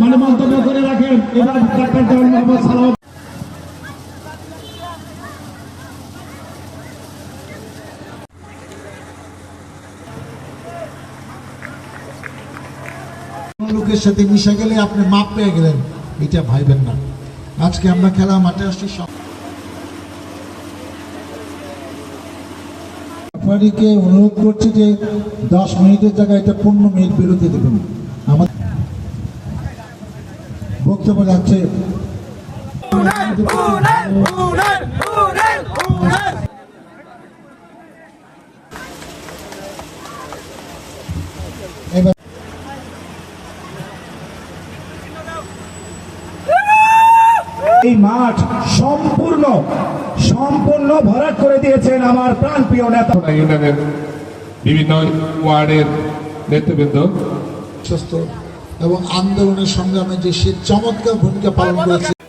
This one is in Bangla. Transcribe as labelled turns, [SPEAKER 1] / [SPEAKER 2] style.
[SPEAKER 1] মানে মন্তব্য করে রাখেন এবার ডাক্তার
[SPEAKER 2] লোকের সাথে মিশে গেলে আপনি মাপ পেয়ে গেলেন। এটা ভাইবেন না। আজকে আমরা খেলা মাঠে আসছি রেফারিকে অনুরোধ করছি যে দশ মিনিটের জায়গায় এটা পনেরো মিনিট বিরতি দেবেন আমার বক্তব্য যাচ্ছে এবার
[SPEAKER 1] এই মাঠ সম্পূর্ণ সম্পূর্ণ ভরাট করে দিয়েছেন আমার প্রাণ প্রিয়
[SPEAKER 3] নেতা ইউনিয়নের বিভিন্ন ওয়ার্ডের নেতৃবৃন্দ।
[SPEAKER 2] সুস্থ এবং আন্দোলনের সংগ্রামে যে সে চমৎকার ভূমিকা পালন করেছে।